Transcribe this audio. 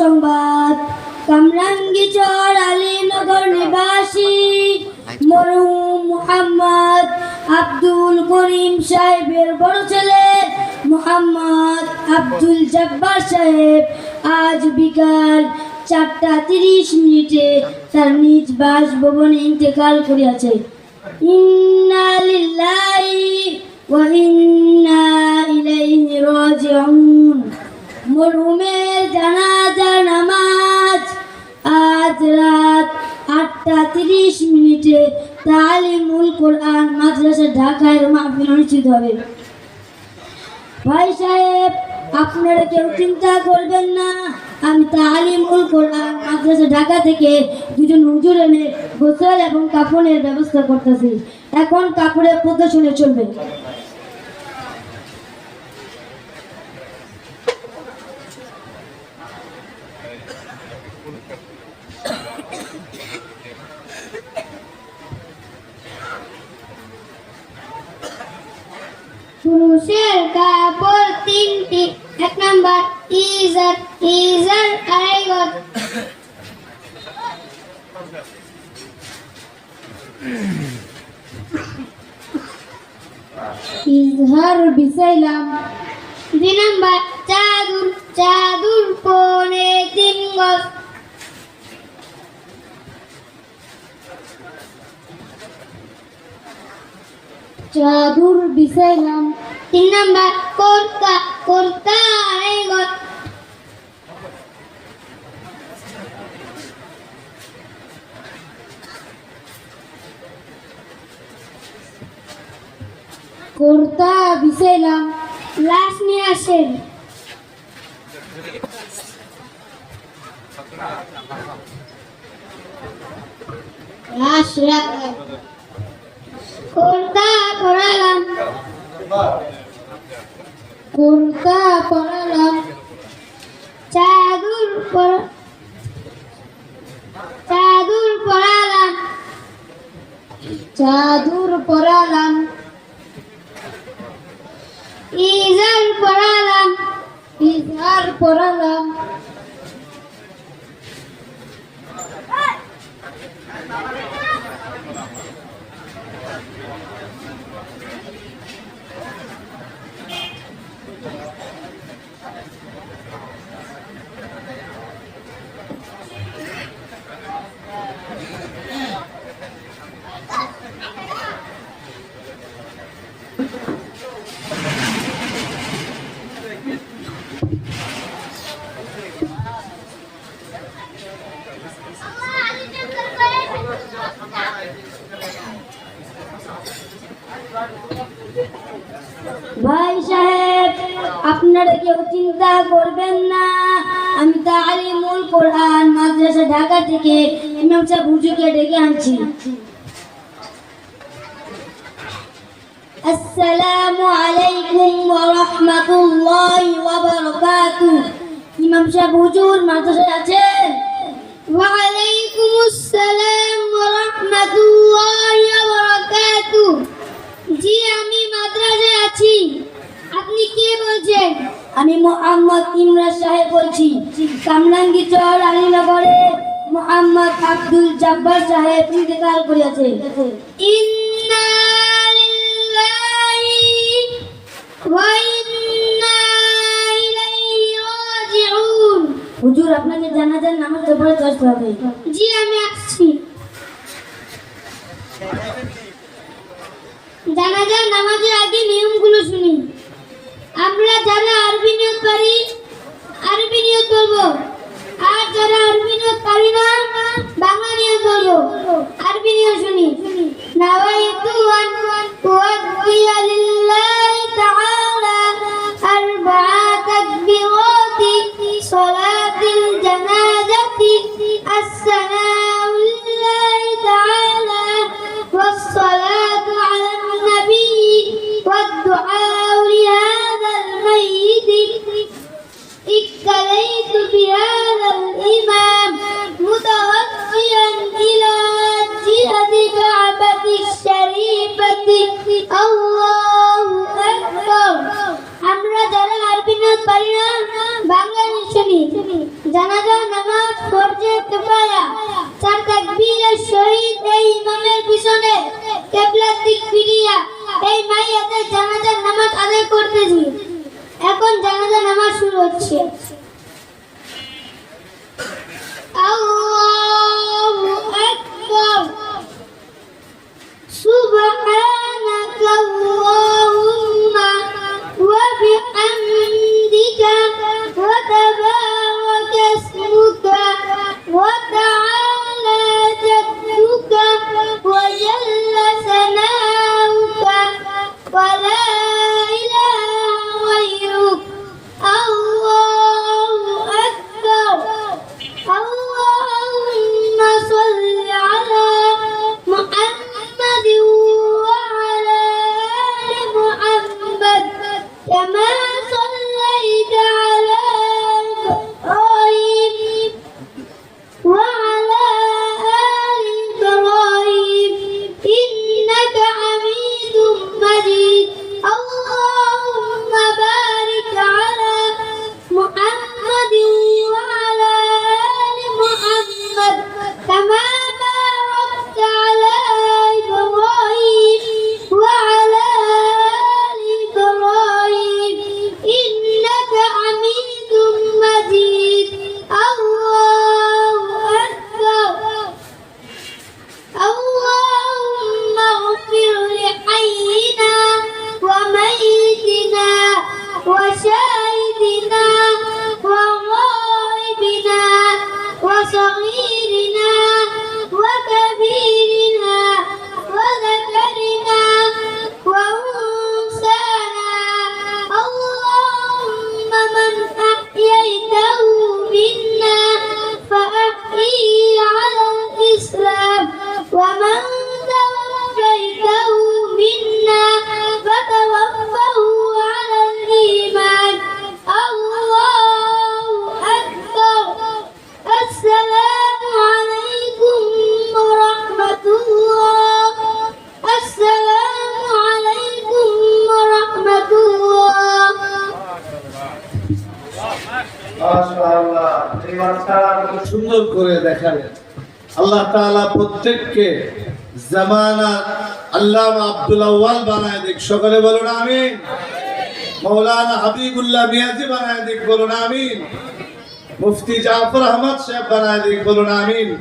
সংবাদ। কামরাঙ্গীচর আলীনগর নিবাসী মরহুম মুহাম্মদ আব্দুল করিম সাহেবের বড় ছেলে মোহাম্মদ আব্দুল জব্বার সাহেব। আজ বিকাল চারটা তিরিশ মিনিটে তার নিজ বাসভবনে ইন্তেকাল করিয়াছে। ইন্না লিল্লাহি ওয়া ইন্না ঢাকায় মাহফিল অনুষ্ঠিত হবে। ভাই সাহেব, আপনারা কেউ চিন্তা করবেন না। আমি তালিমুল কোরআন মাদ্রাসা ঢাকা থেকে দুজন হুজুর এনে গোসল এবং কাপড়ের ব্যবস্থা করতেছি। এখন কাপড়ের প্রদর্শনে চলবে। নাম্বার ইজার ইজার আড়াই গজ ইজহার বিছাইলাম দুই নাম্বার চাদুর চাদুর পনে তিন গজ চাদুর বিছাইলাম তিন নাম্বার কোর্তা কোর্তা রাখলাম কোর্তা পরালাম কুর্তা ইজহার পরালাম ভাই সাহেব আপনারা কেউ চিন্তা করবেন না। আমি তাহলে তালিমুল কোরআন মাদ্রাসা ঢাকা থেকে ইমাম সাহেব ডেকে আনছি। আসসালামু আলাইকুম ওয়া রাহমাতুল্লাহি ওয়া বারাকাতুহু। ইমাম সাহেব হুজুর, মাদ্রাসায় আছেন? ওয়ালাইকুম আসসালাম ওয়া রাহমাতুল্লাহি ওয়া বারাকাতুহু। জি, আমি মাদ্রাসায় আছি। আপনি কে বলছেন? আমি মোহাম্মদ ইমরান সাহেব বলছি। কামরাঙ্গি চর আলীনগরে মোহাম্মদ আব্দুল জব্বার সাহেব ইন্তেকাল রাজিউন। হুজুর, আপনাকে জানাজার নামাজ পড়ে আসতে হবে। জি, আমি আসছি। জানাজার নামাজের আগে নিয়মগুলো শুনি। আমরা যারা আরবি নিয়ত পারি আরবি নিয়ত বলব। আর যারা আরবি নিয়ত পারি না, বাংলা নিয়ত বলব। আরবি নিয়ত শুনি। নাওয়াইতু আন উওয়াদ্দিয়া পারি না বাংলা নিয়ে শুনি জানাজা নামাজ ফরজে কিফায়া। চার তাকবীরের এই ইমামের পিছনে الإسلام ومن توفيته منا فتوفه على الإيمان الله أكبر السلام عليكم ورحمة الله السلام عليكم ورحمة الله মাশাআল্লাহ এই মাসটা খুব সুন্দর করে দেখালেন আল্লাহ তালা প্রত্যেককে জামানা আল্লাহ আব্দুল আহ্বাল বানায় দিক। সকলে বলুন আমিন। মৌলানা হাবিবুল্লাহ মিয়াজি বানায় দিক, বলুন আমিন। মুফতি জাফর আহমদ সাহেব বানায় দিক, বলুন আমিন।